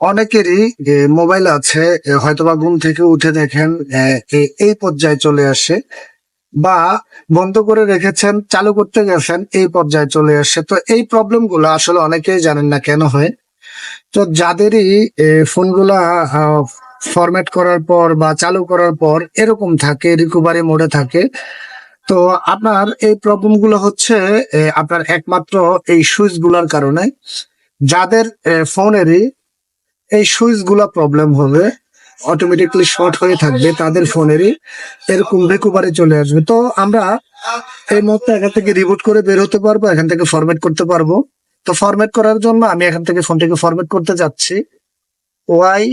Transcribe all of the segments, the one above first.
অনেকেরই মোবাইল আছে হয়তোবা ঘুম থেকে উঠে দেখেন এই পর্যায়ে চলে আসে, বা বন্ধ করে রেখেছেন, চালু করতে গেছেন, এই পর্যায়ে চলে আসে। তো এই প্রবলেমগুলো আসলে অনেকেই জানেন না কেন হয়। তো যাদেরই ফোনগুলা ফরম্যাট করার পর বা চালু করার পর এরকম থাকে রিকভারি মোডে থাকে। তো আপনার এই প্রবলেমগুলো হচ্ছে আপনার একমাত্র এই সুইচগুলার কারণে। যাদের ফোনেরই এই সুইচগুলা প্রবলেম হবে। অটোমেটিকলি শর্ট হয়ে থাকবে তাদের ফোনেরই। এরকম রিকভারি চলে আসবে। তো আমরা এই মুহূর্তে এখান থেকে রিবুট করে বের হতে পারব, এখান থেকে ফরম্যাট করতে পারব। তো ফরম্যাট করার জন্য আমি এখান থেকে ফোনটিকে ফরম্যাট করতে যাচ্ছি। ওয়াই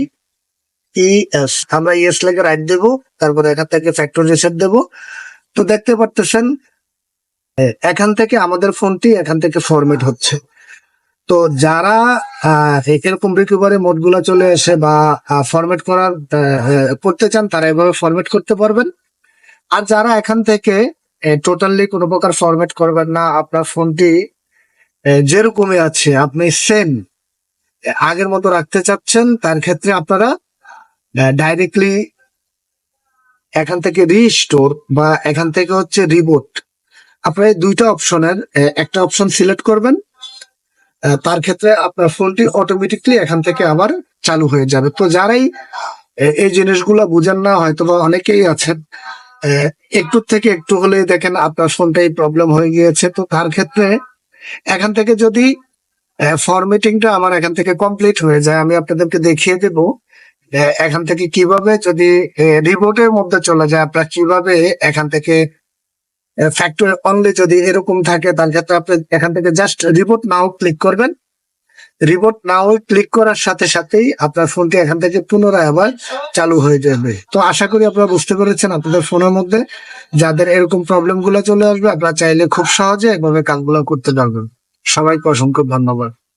ই এস আমরা ইএস লেগে রাইট দেবো, তারপরে এখান থেকে ফ্যাক্টরি রিসেট দেবো। তো দেখতে পারতেছেন, এখান থেকে আমাদের ফোনটি এখান থেকে ফরম্যাট হচ্ছে। তো যারা এরকম রিকভারি মোডগুলা চলে এসে বা ফরম্যাট করার করতে চান, তারা এভাবে ফরম্যাট করতে পারবেন। আর যারা এখান থেকে টোটালি কোনো প্রকার ফরম্যাট করবেন না, আপনার ফোনটি যেরকমই আছে, আপনি সেম আগের মতো রাখতে চাচ্ছেন, তার ক্ষেত্রে আপনারা ডাইরেক্টলি এখান থেকে রিস্টোর বা এখান থেকে হচ্ছে রিবোট আপনার দুইটা অপশনের একটা অপশন সিলেক্ট করবেন। তার ক্ষেত্রে আপনার ফোনটি অটোমেটিকলি এখান থেকে আবার চালু হয়ে যাবে। তো যারাই এই জিনিসগুলো বুঝেন না হয়তো বা অনেকেই আছেন একটু থেকে একটু হলে দেখেন আপনার ফোনটাই প্রবলেম হয়ে গিয়েছে। তো তার ক্ষেত্রে এখান থেকে যদি ফরমেটিংটা আমার এখান থেকে কমপ্লিট হয়ে যায়, আমি আপনাদেরকে দেখিয়ে দেব এখান থেকে কীভাবে যদি রিবোটের মধ্যে চলে যায়, আপনার কীভাবে এখান থেকে ফ্যাক্টরি অনলি যদি এরকম থাকে তার ক্ষেত্রে আপনি এখান থেকে জাস্ট রিপোর্ট নাও ক্লিক করবেন। রিপোর্ট নাও ক্লিক করার সাথে সাথেই আপনার ফোনটি এখান থেকে পুনরায় আবার চালু হয়ে যাবে। তো আশা করি আপনারা বুঝতে পেরেছেন আপনাদের ফোনের মধ্যে যাদের এরকম প্রবলেমগুলো চলে আসবে, আপনারা চাইলে খুব সহজে একভাবে কাজগুলো করতে পারবেন। সবাইকে অসংখ্য ধন্যবাদ।